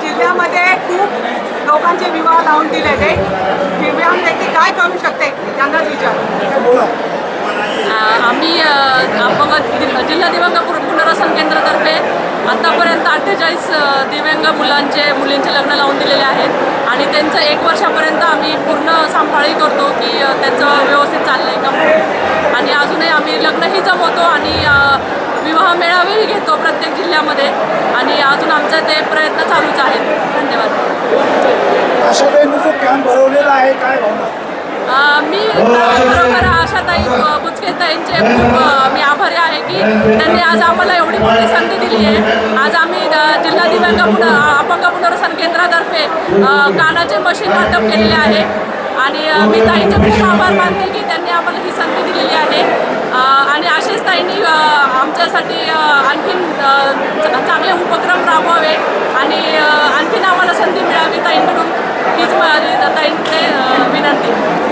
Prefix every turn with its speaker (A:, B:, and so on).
A: जिल्ह्यामध्ये खूप लोकांचे विवाह लावून दिले ते. दिव्यांग व्यक्ती काय करू शकते? त्यांनाच विचार. आम्ही अपंग जिल्हा दिव्यांग पुनर्वसन केंद्रातर्फे आतापर्यंत अठ्ठेचाळीस दिव्यांग मुलांचे मुलींचे लग्न लावून दिलेले आहेत. आणि त्यांचं एक वर्षापर्यंत आम्ही पूर्ण सांभाळी करतो की त्यांचं
B: कॅम्प भरवलेला आहे काय भावना?
A: मी बरोबर आशाताई बुचकेताईंचे खूप मी आभारी आहे की त्यांनी आज आम्हाला एवढी मोठी संधी दिली आहे. आज आम्ही जिल्हा दिव्यांग पुन अपंग पुनर्वसन केंद्रातर्फे कानाचे मशीन वाटप केलेले आहे. आणि मी ताईंचे खूप आभार मानते की त्यांनी आम्हाला ही संधी दिलेली आहे. आणि अशीच ताईंनी आमच्यासाठी आणखीन चांगले उपक्रम राबवावे দিন